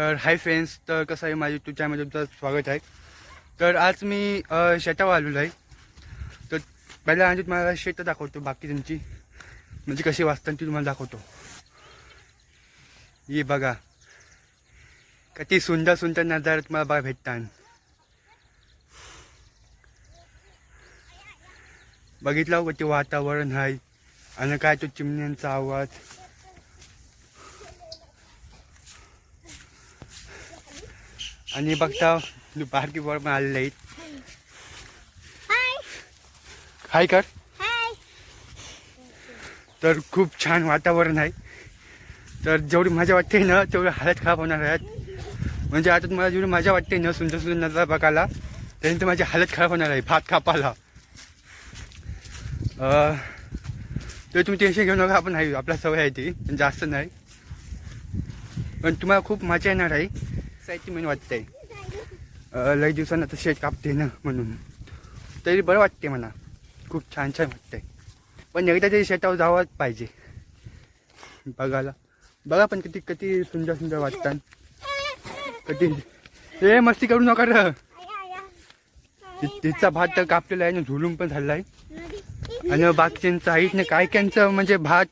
तर hi friends तर कसं आहे माझ्या यूट्यूब चॅनलमध्ये तुमचं स्वागत आहे. तर आज मी शेतावर आलेलो आहे. तर पहिल्या आणि तुम्हाला शेत दाखवतो बाकी त्यांची. म्हणजे कशी वाचतात ती तुम्हाला दाखवतो. ये बघा. किती सुंदर सुंदर नजारा तुम्हाला बघा भेटतात बघितलं हो, किती वातावरण आहे. आणि काय तो चिमण्यांचा आवाज. आणि बघता बारकी वर पण आलेले आहेत. हाय कर तर खूप छान वातावरण आहे. तर जेवढी मजा वाटते ना तेवढी हालत खराब होणार आहेत. म्हणजे आता तुम्हाला जेवढी मजा वाटते ना सुंदर सुंदर नजारा बघायला त्यानंतर माझी हालत खराब होणार आहे भात कापायला. तर तुम्ही टेन्शन घेऊ नका आपण आहे आपला सवय आहे ती पण जास्त नाही. पण तुम्हाला खूप मजा येणार आहे. एक्साइटमेंट वाटते अं, लई दिवसानं तर शेत कापते ना म्हणून. तरी बरं वाटते मला. खूप छान छान वाटतंय. पण एकदा तरी शेतावर जावंच पाहिजे. बघायला. बघा पण किती किती सुंदर सुंदर वाटतात कधी ए मस्ती करू नका र. तिचा भात तर कापलेला आहे ना झुलून पण झालेला आहे आणि बाकीच्यांचं आईत काय काहींचं म्हणजे भात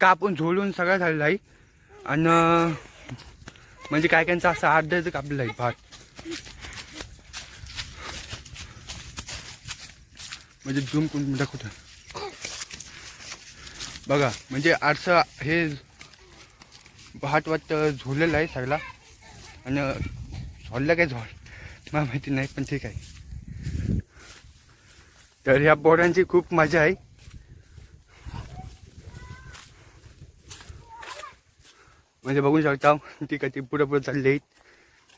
कापून झोलून सगळं झालेला आहे आणि म्हणजे काय कायचं असं अर्ध्याचं कापलेलं आहे भात म्हणजे झूम करून दाखवतो बघा म्हणजे आरसा हे भात वाट झोललेलं आहे सगळा. आणि झोललं काय झोल? मला माहिती नाही पण ठीक आहे. तर ह्या पोरांची खूप मजा आहे. म्हणजे बघू शकता ती कधी पुढं पुढं चालली आहेत.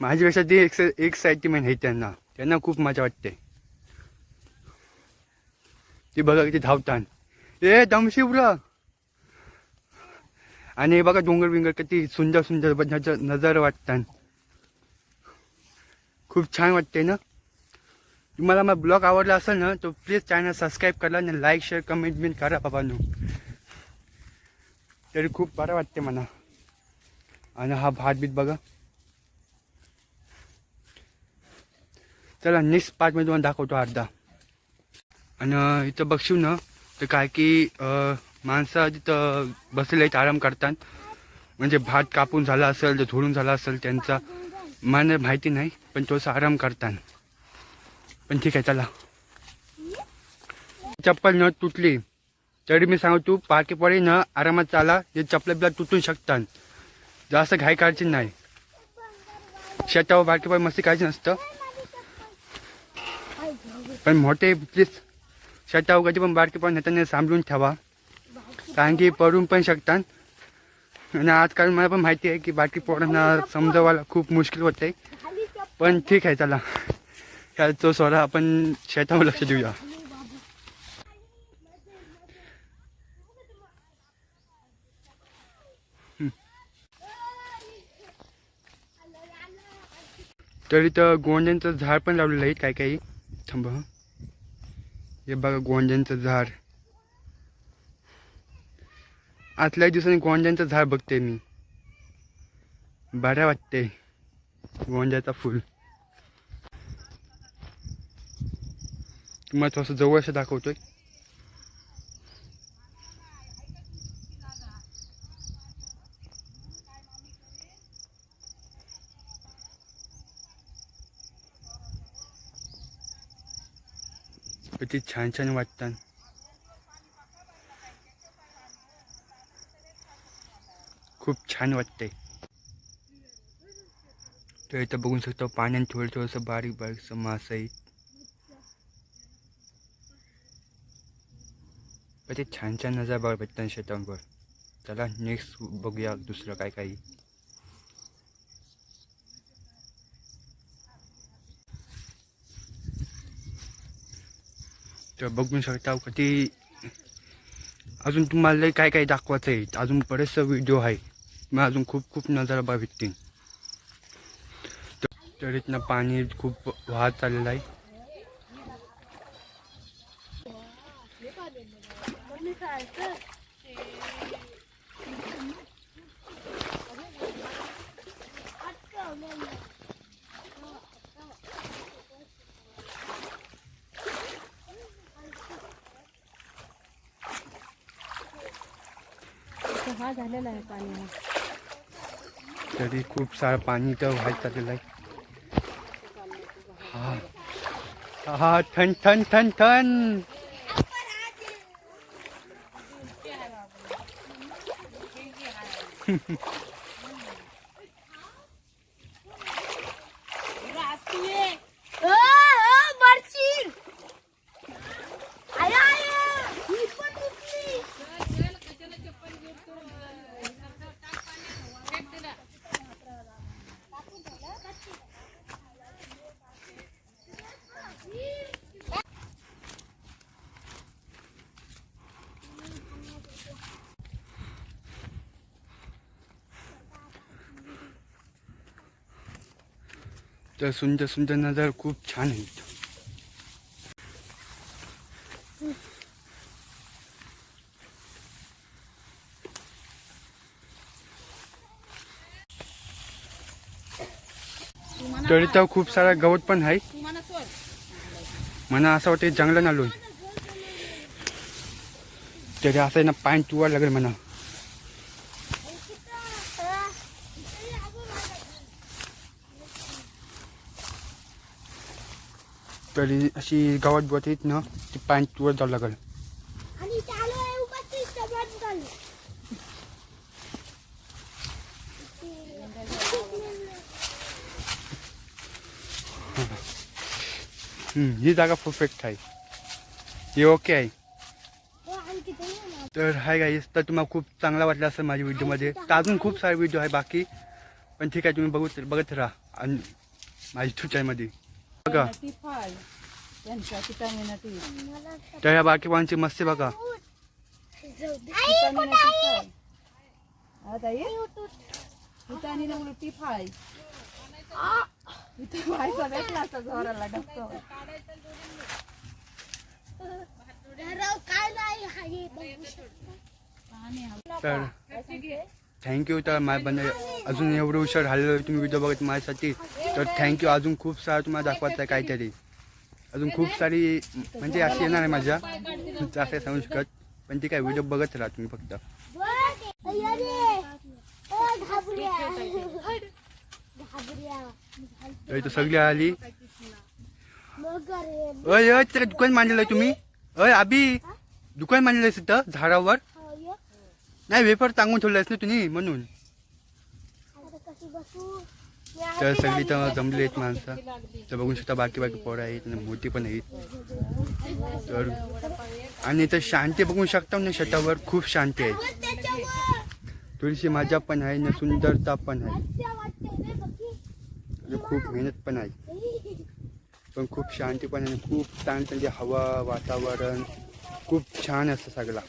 माझ्यापेक्षा ती एक एक्साइटमेंट आहे त्यांना. त्यांना खूप मजा वाटते. ती बघा किती धावतात ए दमशिवला आणि हे बघा डोंगर बिंगर किती सुंदर सुंदर नजर नजर वाटतात खूप छान वाटते ना? तुम्हाला माझा ब्लॉग आवडला असेल ना तर प्लीज चॅनल सबस्क्राईब करा आणि लाईक शेअर कमेंट बिन करा बाबांनो. तरी खूप बरं वाटते मला. आणि हा भात बीत बघा. चला नेक्स्ट पार्टमध्ये तुम्हाला दाखवतो अर्धा. आणि इथं बघशील ना तर काय की माणसं तिथं बसले आहेत आराम करतात. म्हणजे भात कापून झाला असेल तर धुळून झाला असेल त्यांचा मला माहिती नाही पण तोच आराम करतात. पण ठीक आहे चला. चप्पल न तुटली. तरी मी सांगतो पार्के पडे न आरामात चाला हे चप्पल बिला तुटून शकतात. जास्त घाई काढची नाही. शेतावर बारकी पाय मस्ती करायची नसतं. पण मोठे प्लीज शेतावर कधी पण बारकी पण नेत्याने सांभाळून ठेवा. कारण की पडून पण शकतात. आणि आजकाल मला पण माहिती आहे की बाकी पोरांना समजावायला खूप मुश्किल होते. पण ठीक आहे चला. ह्या तो सोडा आपण शेतावर लक्ष देऊया. तर इथं गोंड्यांचं झाड पण लावलेलं आहे काय काही. थांबा हे. बघा गोंड्यांचं झाड. आतल्या दिवसांनी गोंड्यांचं झाड बघते मी. बऱ्या वाटते गोंड्याचा फुल. तुम्हाला थोडंसं जवळ असं दाखवतोय. किती छान छान वाटतात खूप छान वाटते तर इथं बघू शकतो पाण्यात थोडं थोडंसं बारीक बारीकसं मास आहे किती छान छान नजर बघा भेटतात शेतांवर. चला नेक्स्ट बघूया दुसरं काय काही तर बघू शकता कधी अजून तुम्हाला काय काय दाखवायचं आहे. अजून बरेचसा व्हिडिओ आहे. मग अजून खूप खूप नजारा बघा भेटतील तर- तर इथनं पाणी खूप वाहत चाललेलं आहे. हा झालेला आहे पाणी. तरी खूप सारं पाणी तर व्हायला चाललेलं आहे. हा. हा ठण ठण ठण ठण. ओ, तर सुंदर सुंदर नजर खूप छान आहे इथं. तर खूप सारा गवत पण आहे मला असं वाटतं जंगलात आलो तरी असं आहे ना पाणी तुवा लागेल म्हणा तरी अशी गावात बोट येत ना ती पाणी तुवर जावं लागेल. ही जागा परफेक्ट आहे. ही ओके आहे. हो. तर हाय गाईस तर तुम्हाला खूप चांगला वाटला असेल माझ्या व्हिडिओमध्ये तर अजून खूप सारे व्हिडिओ आहे बाकी. पण ठीक आहे तुम्ही बघू बघत राहा. आणि माझ्या चॅनलमध्ये बघा. ती त्यांच्या विटामिन ह्या बाकी पाहांची मस्ती बघा. विटामिन आता ये विटामिन मुळे टी इथे व्हायचा भेटला असता जोराला तर थँक्यू तर माय बंद अजून एवढं उशीर झालेलं तुम्ही व्हिडिओ बघत माझ्यासाठी. तर थँक्यू अजून खूप सारं तुम्हाला दाखवायचं आहे काहीतरी. अजून खूप सारी म्हणजे अशी येणार आहे माझ्या. असं सांगू शकत. पण ती काय व्हिडिओ बघत राहा तुम्ही फक्त. तर सगळी आली. अय अय तिकडे दुकान मांडलेलं आहे तुम्ही. अय आबी दुकान मांडलेलं आहे तिथं झाडावर. नाही वेपर टांगून ठेवलं ना तुम्ही म्हणून. तर सगळी तर जमली आहेत माणसं. तर बघू शकता बाकी बाकी पोरं आहेत आणि मोठी पण आहेत. तर आणि इथं शांती बघू शकता ना शेतावर खूप शांती आहे. थोडीशी मजा पण आहे ना सुंदरता पण आहे. खूप मेहनत पण आहे. पण खूप शांती पण आहे आणि खूप छान त्यांची हवा वातावरण खूप छान असतं सगळं.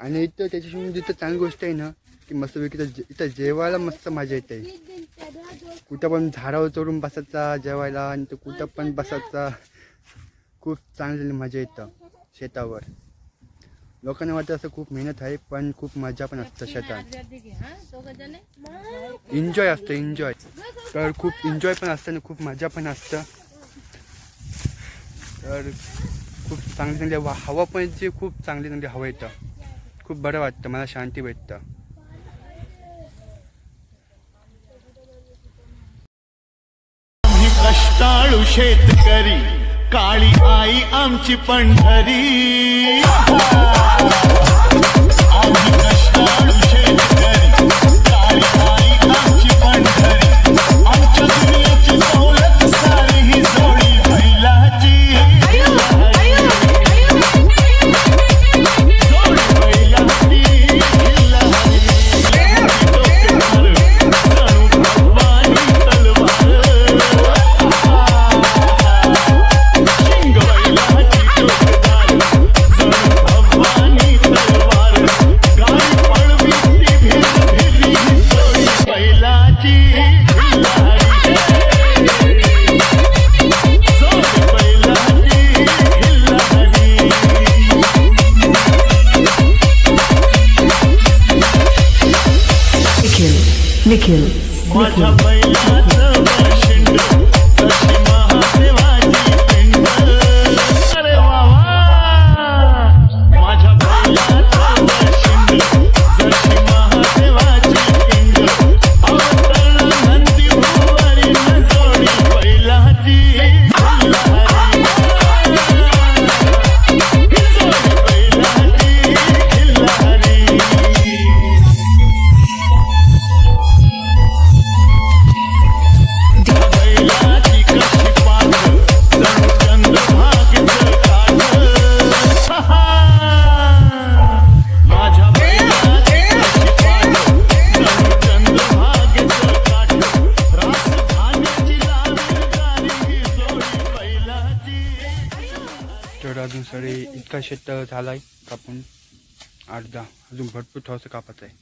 आणि इथं त्याच्याशिवाय जिथं म्हणजे चांगली गोष्ट आहे ना की मस्तपैकी इथं जे- इथं जेवायला मस्त मजा येते. कुठं पण झाडावर चढून बसायचा जेवायला आणि तो कुठं पण बसायचा खूप चांगली मजा येतं शेतावर. लोकांना वाटतं असं खूप मेहनत आहे पण खूप मजा पण असतं शेतात. एन्जॉय असतं एन्जॉय तर खूप एन्जॉय पण असतं आणि खूप मजा पण असतं. तर खूप चांगली चांगली वा- हवा पण येते खूप चांगली चांगली हवा येतं. खूप बरं वाटतं मला शांती भेटतं. कष्टाळू शेतकरी काळी आई आमची पंढरी. Kill. Liquid. तर इतका शेत झाला आहे कापून अर्धा. अजून भरपूर थोडंसं कापायचं आहे.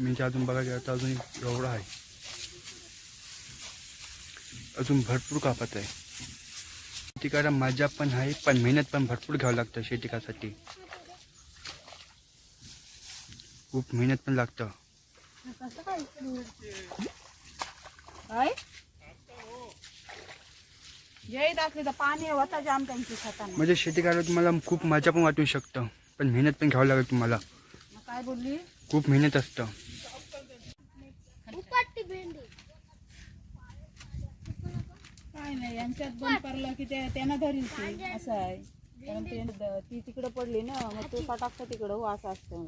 म्हणजे अजून बघायला गेलं तर अजून एवढा आहे. अजून भरपूर कापायचं आहे. शेती करायला मजा पण आहे पण मेहनत पण भरपूर घ्यावं लागतं शेतिकासाठी. खूप मेहनत पण लागतं. जय दाखली तर पाणी होता जाम त्यांची खताना म्हणजे शेती करायला तुम्हाला खूप मजा पण वाटू शकतं पण मेहनत पण घ्यावं लागेल तुम्हाला. मग काय बोलली? खूप मेहनत असतं. काय नाही यांच्यात बंद पडलं की ते त्यांना धरील ती असं आहे. कारण ते द- ती तिकडे पडली ना मग ते टाकतं तिकडं हो असं असतं.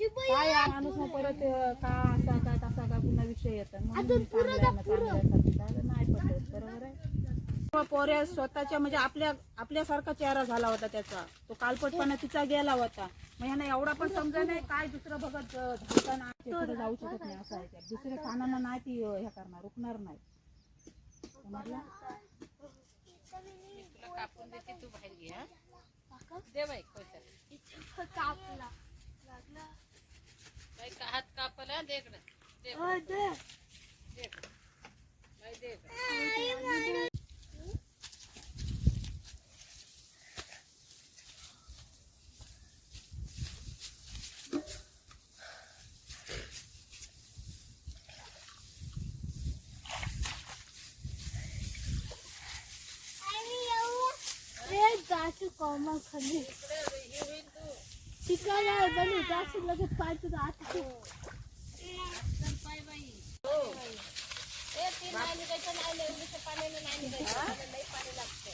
ती बाई काय या माणूस मग परत अं, का असा काय तसा का पुन्हा विषय येतात म्हणून मी चांगलं आहे ना, चांगलं आहे सांगितलं. नाही पटत बरोबर आहे मग पोऱ्या स्वतःच्या म्हणजे आपल्या आपल्यासारखा चेहरा झाला होता त्याचा तो कालपटपणा तिचा गेला होता मग ह्यानं एवढा पण समजा नाही काय दुसरं बघत जाऊ शकत नाही असं आहे. दुसऱ्या कानांना नाही ती हे करणार रुकणार नाही समजलं? कापला अ, दे. ए, कॉमा खाली शिकायला बनी जायचं लगेच पाहिजे आता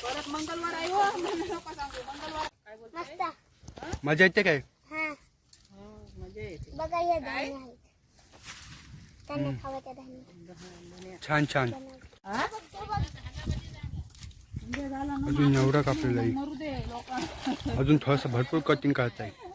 परत मंगळवार आहे हो. मला नका सांगू मंगळवार काय मजा येते काय? हा. मजा येते. बघा हे धान्य आहेत. त्यांना खावायच्या धान्य छान छान. अजून एवढा कापलेला आहे. अजून थोडंसं भरपूर कटिंग करायचं आहे